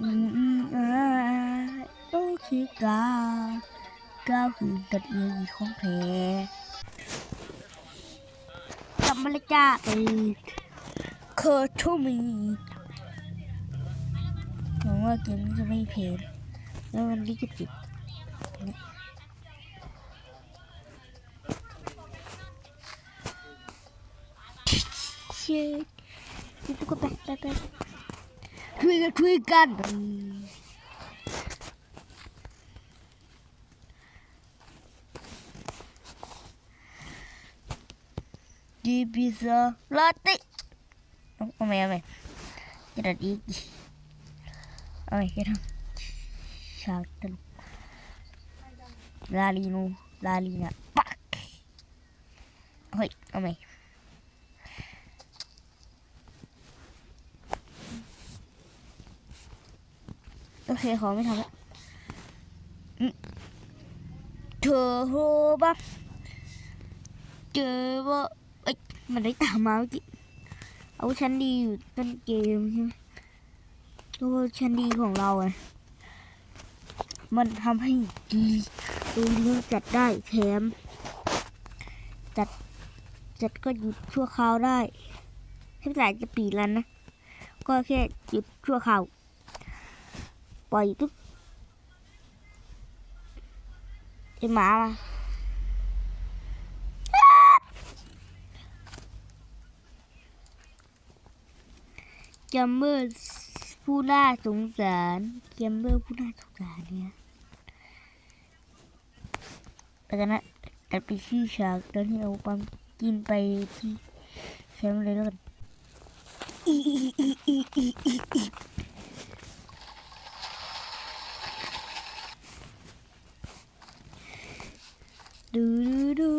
อืมอืมอ่าต้องคิดกาก้าวคือตัดเอียงของแท้กลับมาเลยจ้าเอเคอร์ทูมีหวังว่าเกมนี้จะไม่เพลนแล้ววันนี้จะปิดเชื่อที่ตุ๊กตาไปไปคุยกันคุยกันดีพิซซ่าลาเต้เอาไหมเอาไหมจะดัดอีกเอาไหมจะทำชาตลุลาลีนูลาลีนะปักเฮ้ยเอาไหม โอเคขอไม่ทำละเธอโหบับเจอว่าเอ้ยมันได้ตามมาเมื่อกี้เอาชั้นดีอยู่ต้นเกมใช่ไหมตัวชั้นดีของเราอะมันทำให้ดีตัวนี้จัดได้แถมจัดจัดก็หยุดชั่วคราวได้ถ้าจ่ายจะปีรันนะ ก็แค่หยุดชั่วคราว ปล่อยตุ๊บไอหมามาจัมเบอร์ผู้น่าสงสารจัมเบอร์ผู้น่าสงสารเนี่ยแล้วกันนะตัดไปที่ฉากตอนที่เอาปั๊มกินไปที่แคมป์เลยแล้วกันอีอีอีอีอีอีอี ดูดูดู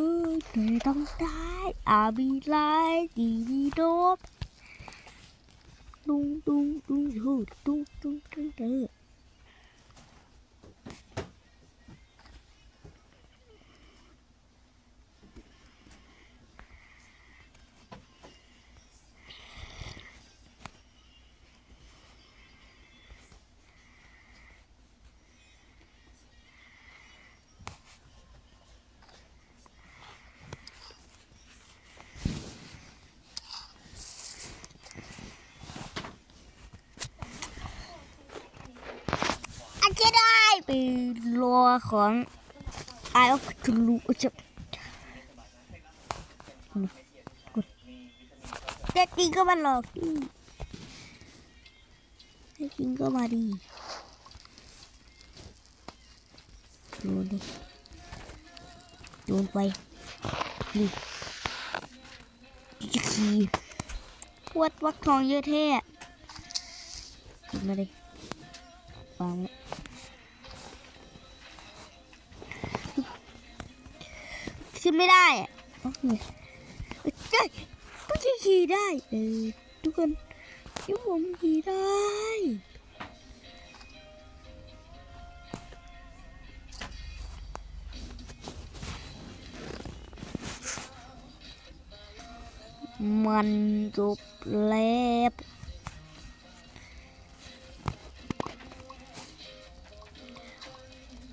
เธอต้องได้อาบีไลดีดีโดบตุ้งตุ้งตุ้งหูตุ้งตุ้งตุ้งเด้ออันจะ ไปรอของไอออฟทูลูจะแต่จริงก็มาหลอกดิแต่จริงก็มาดีโยนดิโยนไปนี่จะขี่วัดวักทองเยอะแท้หยิบมาดิวางไว้ ขึ้นไม่ได้โอเคเอ้ก็จะขี่ได้เออทุกคนที่ผมขี่ได้มันจบแล้ว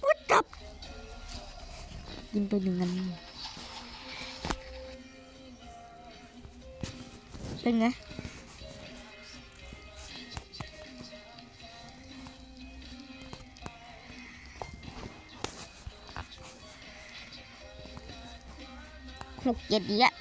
วัดจับยิงไปหนึ่งอัน เป็นไงหกเจ็ดดีอะ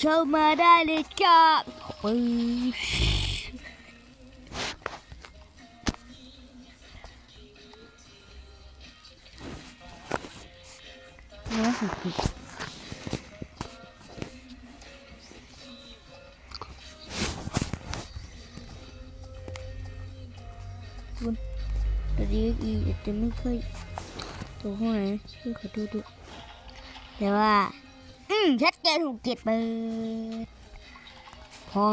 เข้ามาได้เลยจ้าปืนเนื้อสุดคุณตัวดี อืมชัดเจนถูกเก็บเปิดพอ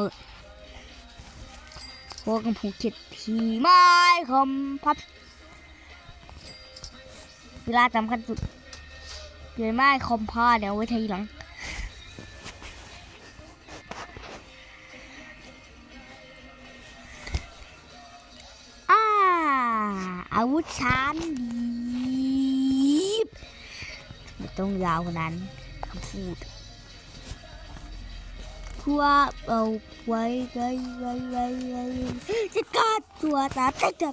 พอกับผูกเก็บทีไม้คอมพับ เวลาสำคัญสุดเปลี่ยนไม้คอมพาเดี๋ยวไว้ทีหลังอาอาวุธชั้นดีไม่ต้องยาวขนาดนั้น คำพูดทั่วเอาไว้ไว้ไว้ไว้ไว้จะกาดตัวตาแต่จ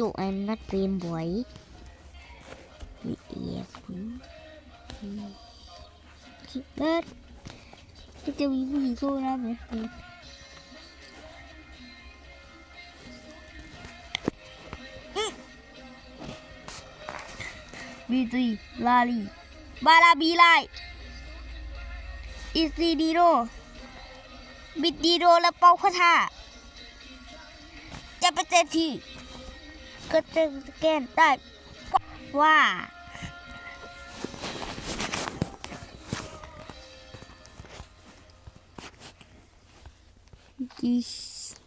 do I'm not playing boy. Yes. Keep that. ก็จะมีผู้หญิงอะเหมือนบีจีลาลีบาลาบีไลอิซีดีโรบิดดีโรและเปาคาทาจะไปเจอที่ ก็จะแก้ได้ว่า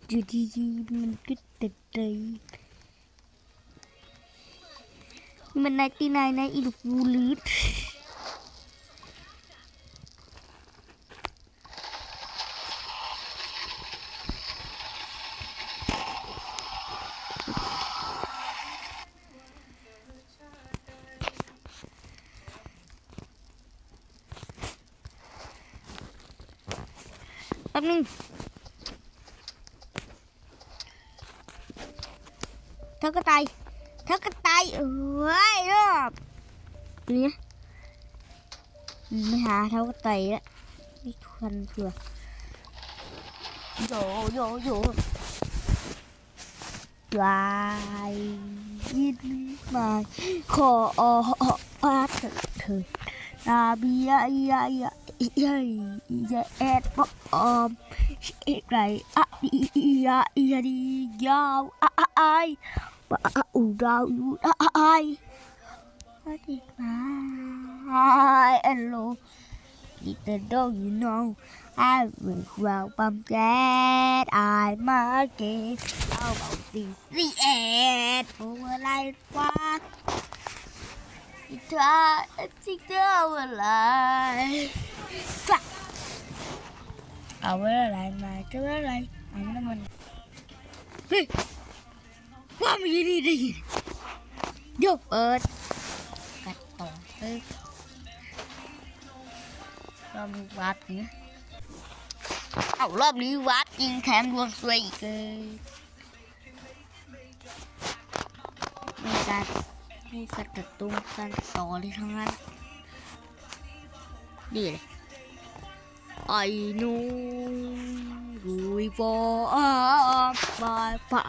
อยู่ดีๆมันก็ติดเลยมันนายตีนายนายอีลูกบูลืดแป๊บนึงเท่าก็ตายเท่าก็ตายเอ้ยรอบ นี่ไม่หาเท่าก็ตายแล้วไม่ทันเผื่อโยโยโย่วายยินมาขออาเถิดเถิดนาบียยยยยยแอดปอมไรอะดียยดียาวอะไอว่าอูดาวอูไอว่าดี มาเอลโล Little dog, you know, I will well bum that I market about the the end for life what it was a tick our life เอาไว้อะไรมาจะไว้ ต่อเฮ้ยรอบนี้วัดนะเอารอบนี้วัดยิงแถมดวงสวยอีกเลยมีการมีการตัดตุ้มกันต่อเลยทั้งนั้นดีเลยไอ้นูรุยบอบายฟ้า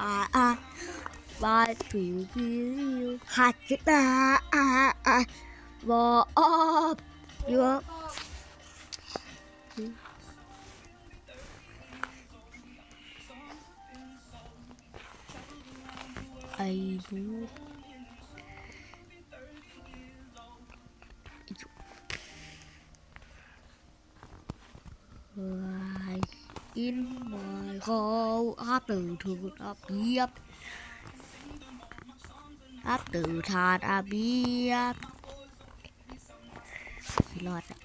บายผิวผิวหัดจิตา บอบเยอะไอ้รู้วายอินวาย สิรอดอะ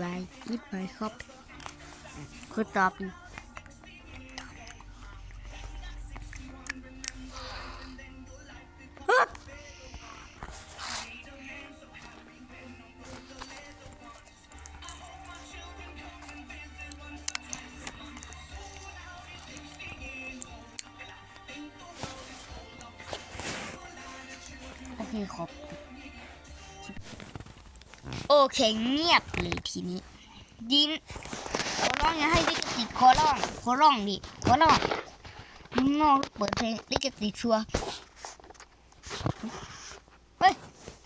วายอินวายครับคือตอบดี เข่งเงียบเลยทีนี้ยินขอร้องอย่าให้ลิขสิทธิ์ขอร้องขอร้องดิขอร้องมึงนอกเปิดเพลงลิขสิทธิ์ชัวเฮ้ย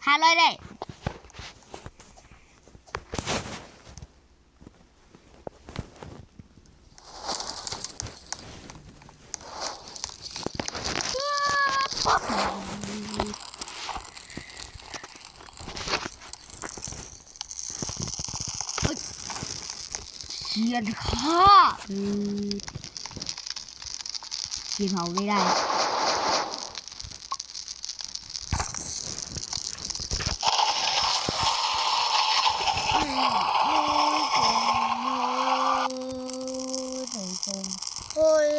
หาร้อยได้ เขียนข้าอือเขียนเผาไม่ได้โอ้ย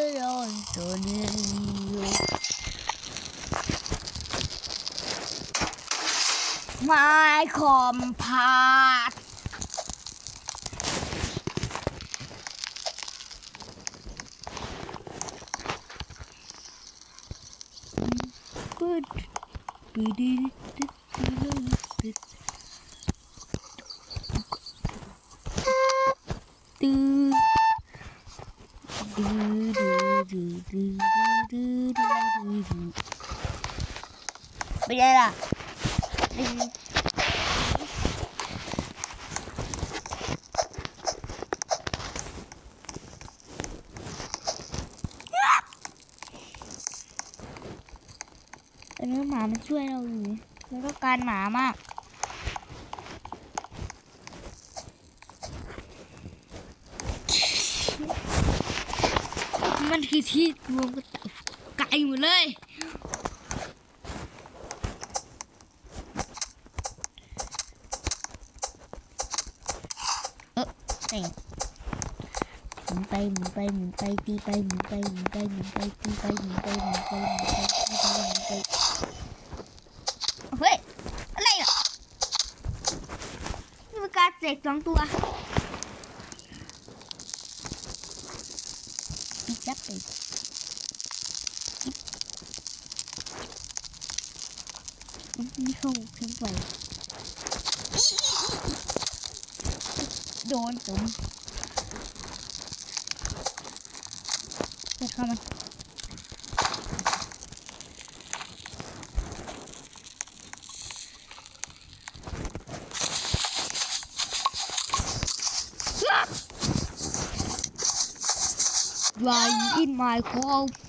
โอ้ยตัวนี้ไม้คอมพาส good. Bây giờ là Cái nữa mà มันช่วยเราอยู่แล้วก็การหมามาก มันคือที่ร วมกันไกลหมดเลยเออเต่งหมุนไปหมุนไปหมุนไปตีไปหมุนไปหมุนไปหมุนไปตีไปหมุนไปหมุนไปหมุนไปตีไปหมุนไปเฮ้ยอะไรอะนี่เป็นการเสกสองตัวอีจับไปนี่เข้าขึ้นไป โดนผมเปิ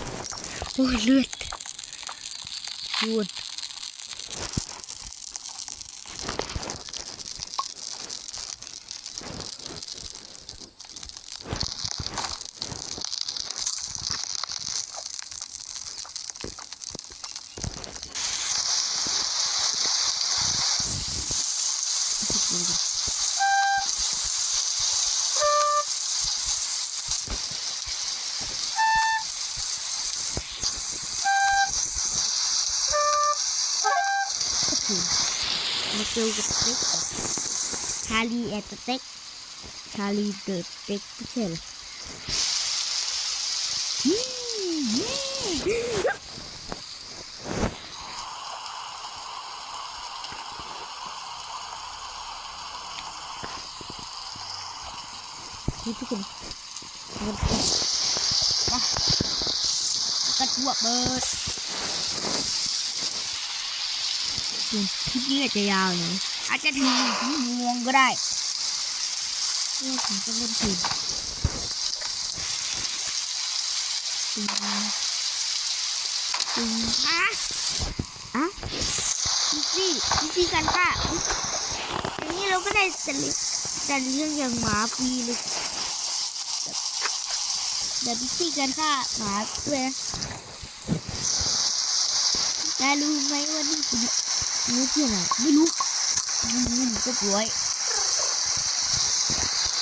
มาก่อนคือพอใจคุณตื้อตื้อว่าแมปปิดเลย ชิดกับโอ้ยเลือดรวนก็คือ มาเจอกับเต็กก่อนชาลีแอดเต็กชาลีเดอะเต็กไม่ใช่เหรออืมนี่ทุกคนมันมากระทวกเบิด คลิปนี้ อาจจะยาวหน่อยอาจจะถึงหนึ่งชั่วโมงก็ได้เนี่ยผมจะเล่นเพลงตึงตึงอะอะดิซี่ดิซี่กันค่ะอุ๊ยอย่างนี้เราก็ได้แต่เลี้ยงแต่เลี้ยงอย่างหมาฟรีเลยแบบแบบดิซี่กันค่ะหมาด้วยนะนายรู้ไหมว่านี่คือ นี่คืออะไรไม่รู้มันก็ป่วย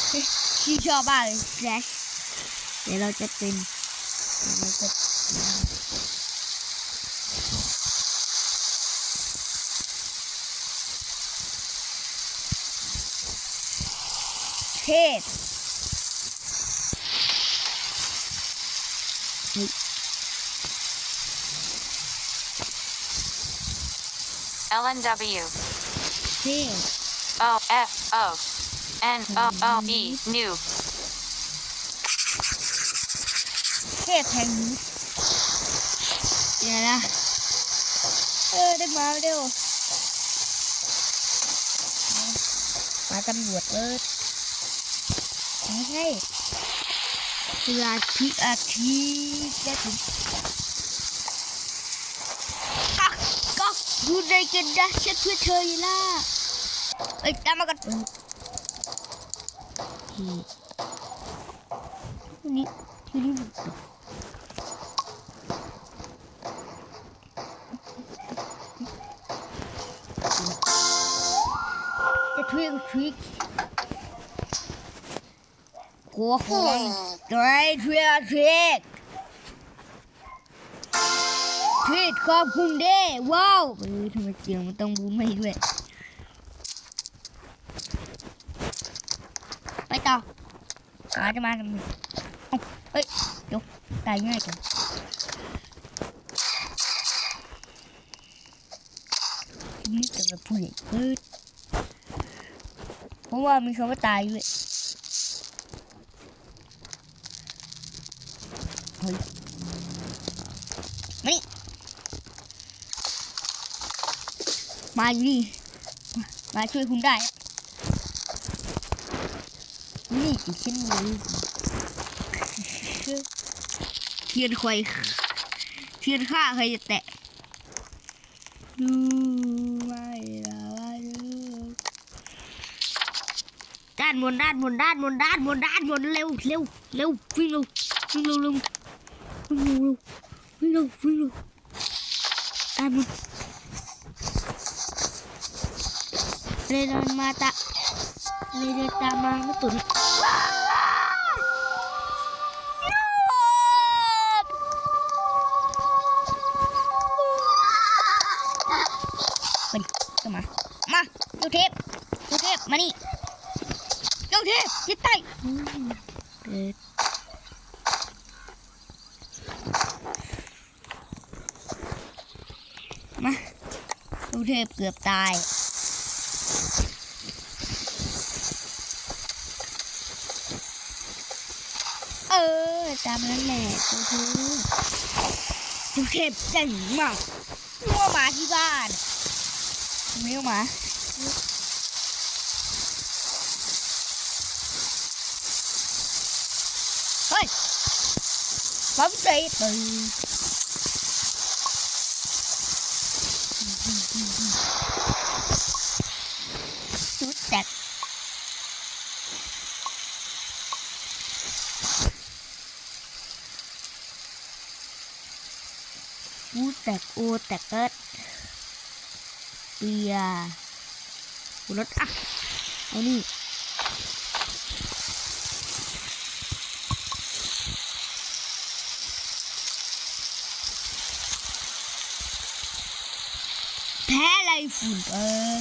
เฮ้ยที่ชอบมากเลยแฟลชเดี๋ยวเราจะเป็นเดี๋ยวเราจะเทศ LNW เทศ O F O N O O E new เทพแห่งนี้เดี๋ยวนะ เออได้มาเร็วมาตำรวจเอิร์ดไม่ใช่คืออาทิตย์อาทิตย์แค่ถึงก็ก็ ดูในกันนะฉันเพื่อเธอยล่ะเอ้ยตามมากันนี่ที่นี่จะทวิกทวิกกลัวคนไอ้ทวิกทวิก ขอบคุณเด้ว้าวเออทำไมเสียงมันต้องบูมให้ด้วย ไปต่อขาจะมาทำไมเอ้าเฮ้ยเดี๋ยวตายง่ายจังนี่จะเป็นผู้ใหญ่เฮ้ยเพราะว่ามีคำว่าตายด้วยเฮ้ยมานี่ มาอยู่นี่มาช่วยคุณได้ นี่กี่ชิ้นเลยเทียนคอยเทียนข้าใครจะแตะดูไม่ละว่าดูด้านบนด้านบนด้านบนด้านบนด้านบนเร็วเร็วเร็ววิ่งเร็ววิ่งเร็วเร็ววิ่งเร็วเร็ววิ่งเร็ววิ่งเร็วด้านบน เรนอนมาตะเรนตามมาไม่ตุนไปดิเข้ามา มาดูเทปดูเทปมานี่เจ้าเทพจิตใต้เกิดมาเจ้าเทพเกือบตาย เออ ตาม นั้นแหละเจ้าเทพเจ้าเทพเจ๋งมากมัวหมาที่บ้านไม่เอาหมาเฮ้ยผมใจตื่นชุดแตกอู แตกโอแตกเกิดเบียร์รถอะเอานี่แพ้อะไรฝุ่นเออ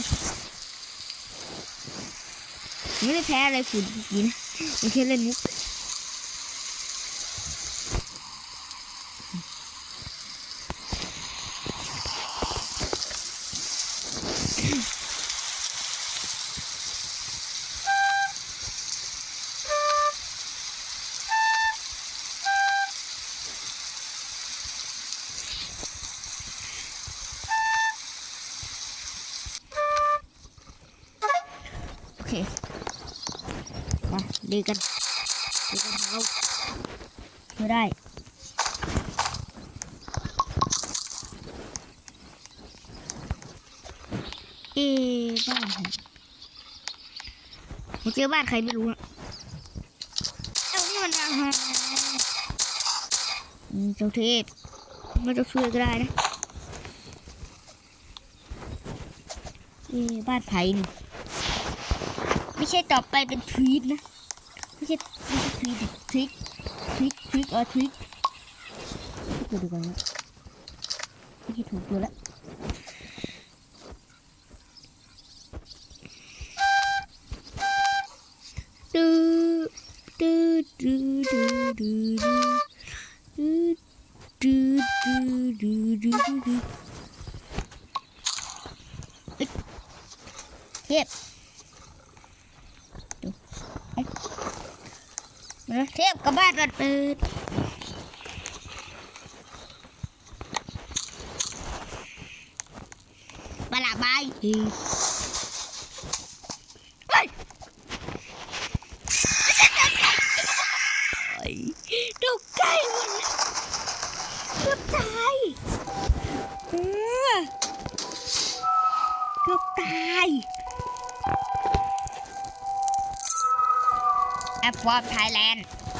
ไม่ได้แพ้อะไรฝุ่นกี้นะไม่แค่เล่นมุก ดีกันดีกันเราไม่ได้เอ๊บ้านใครผมเจอบ้านใครไม่รู้อะเอ้านี่มันอะไรอืมเจ้าเทพไม่ต้องช่วยก็ได้นะเอ้บ้านไผ่นี่ไม่ใช่ต่อไปเป็นทวีตนะ ม่ใช่ทวีตดิทริกทริกทริกเออทริกดูดูกันนะไม่ใช่ถูกตัวแล้วดูดูดูดูดูดูดูดูดูดู ก็บ้านเปิดเปิดปลาไหล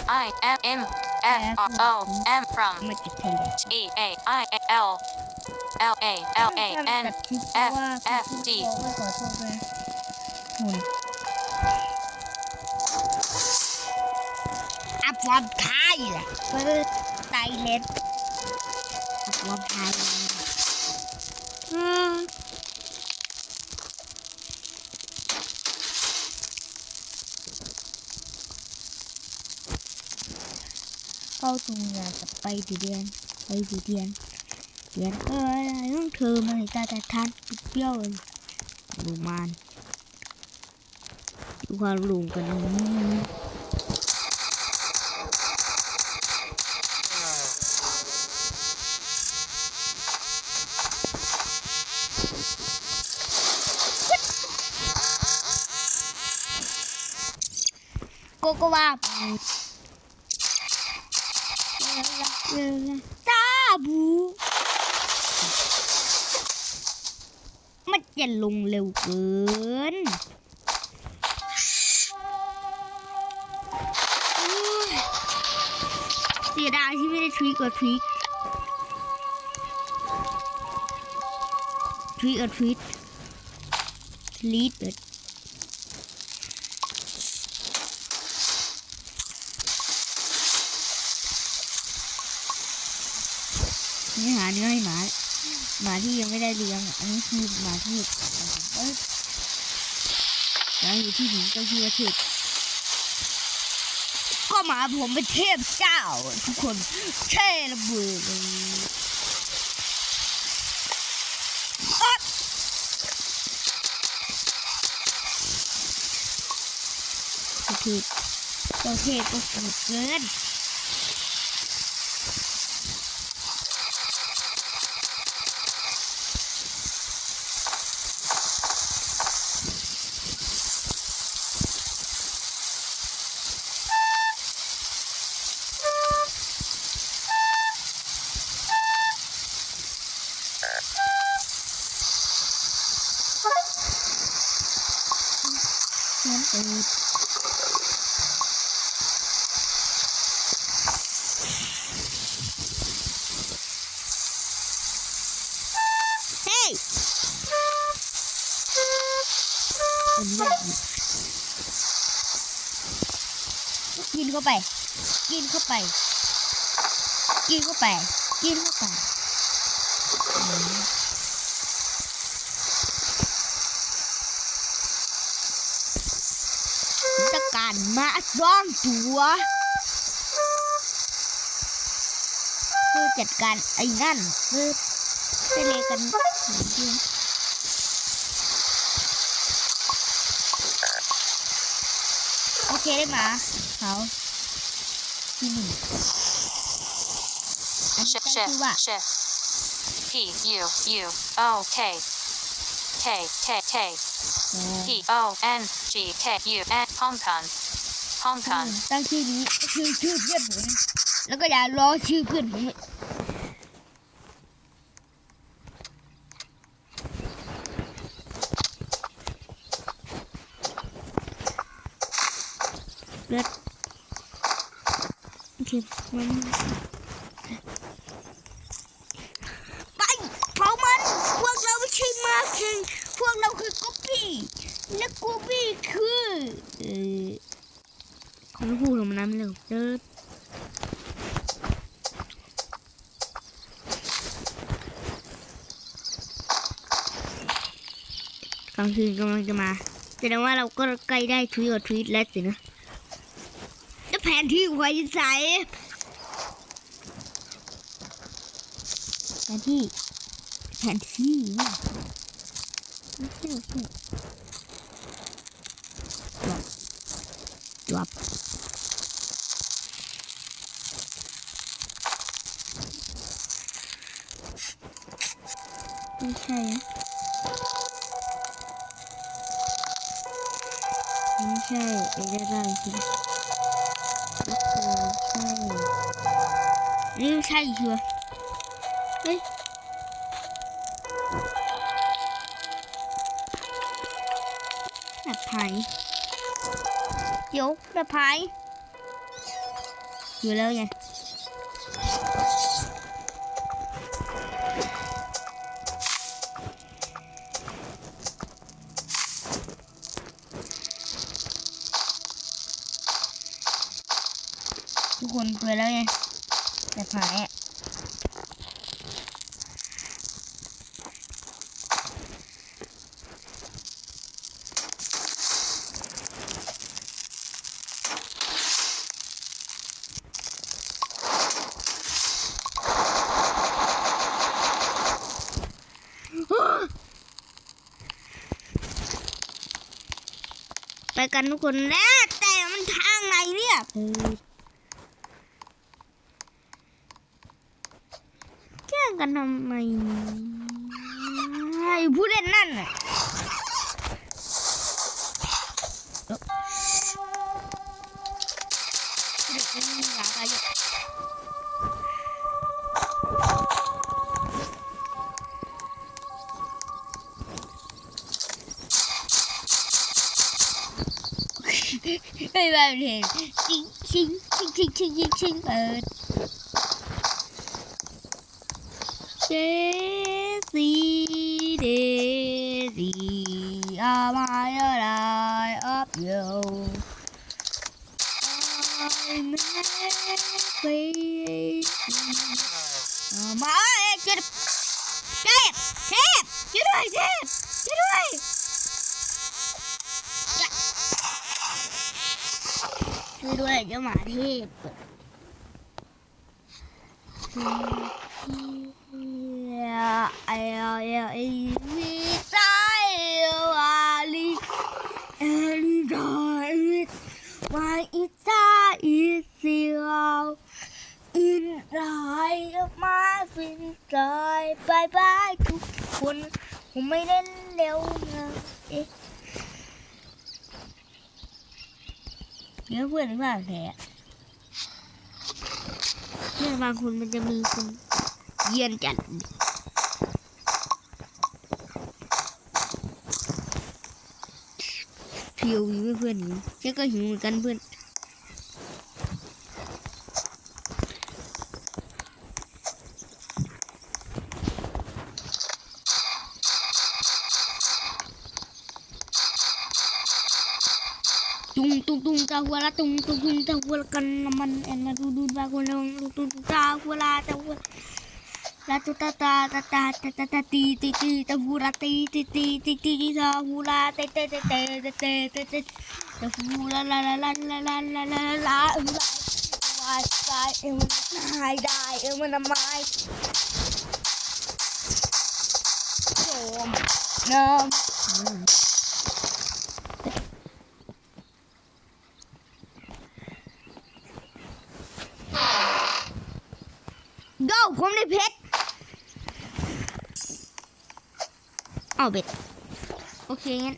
I M M F R O M from T A I L L A L A N F F D. I want Kyle. What is Kyle? I ไปดูเดือน ไปดูเดือนเดือนเอ้ยต้องเธอมาให้ตาแต่ทานเปรี้ยวเลยดูมันดูความลุงกันนี่โกโกวาตาบูมันจะลงเร็วเกินเสียดายที่ไม่ได้ทริกกับทริกทริกกับทริกลีดเด็ดนี่หา เนื้อให้หมาหมาที่ยังไม่ได้เลี้ยง อันนี้คือหมาที่เอ้ยแล้วอยู่ที่หนีก็คือเทพก็หมาผมเป็นเทพเจ้า ทุกคนเท่ระเบิดเลยอ๊ะเทพเจ้าเทพก็สุดเกินำตืดเฮ้ยอันนี้อะไรเนี่ยกินเข้าไป กินเข้า ไป กินเข้าไป กินเข้าไปอืมตะการมาซ่องตัวเพื่อจัดการไอ้นั่นเพื่อไปเลยกันเดือนโอเคได้หมาเขาที่หนึ่งอันนี้ Shift ตั้งชื่อว่า Shift Shift P U U O K K K K โอ้ P O N G K U N Hong Kong Hong อื Kong มตั้งชื่อนี้ชื่อชื่อเพื่อนผมแล้วก็อย่าล้อชื่อเพื่อนผมเลยเลือดโอเคมัน ไปเผามันพวกเราคือกูปี้และกูปี้คือเออเขาไม่พูดหรอกมันน้ำเร็วเดินกลางคืนกำลังจะมาแสดงว่าเราก็ใกล้ได้ทวีตกับทวีตแล้วสินะแล้วแผนที่ไว้ใส่แผนที่แผนที่ รับ ไม่ใช่ไม่ใช่ไอ้ได้ร่างจริงไม่ใช่นี่ใช่ชัวเฮ้ย เดี๋ยวแบบไผ่อยู่แล้วไง ไปกันทุกคนแล้วแต่มันทางไหนเนี่ยแกล้งกันทำไมไอ้ผู้เล่นนั่นน่ะ görevliyim. Çin çin çin çin çin çin. Evet. Şey. ด้วยเจ้าหมาเทพไอเอลเอลอีวีไซอาลีเอลีดอยมาอีตาอีซิลอินไลมาฟินไลบายบายทุกคน ผมไม่เล่นเร็วนะเอ๊ะ เยอเพื่อนมากเลยอะเนี่ยบางคนมันจะมีคนเยียนจัดเพียวอยู่เพื่อนนี้แค่ก็หิวเหมือนกันเพื่อน ตุงตุงตุงตาหัวละตุงตุงตุงตาหัวละกันน้ำมันเอ็นมาดูดูบางคนลงตุงตุงตุงตาหัวละตาหัวละตุตาตาตาตาตาตาตาตีตีตีตาหั ได้เพชรเอาเบ็ด โอเคงั้น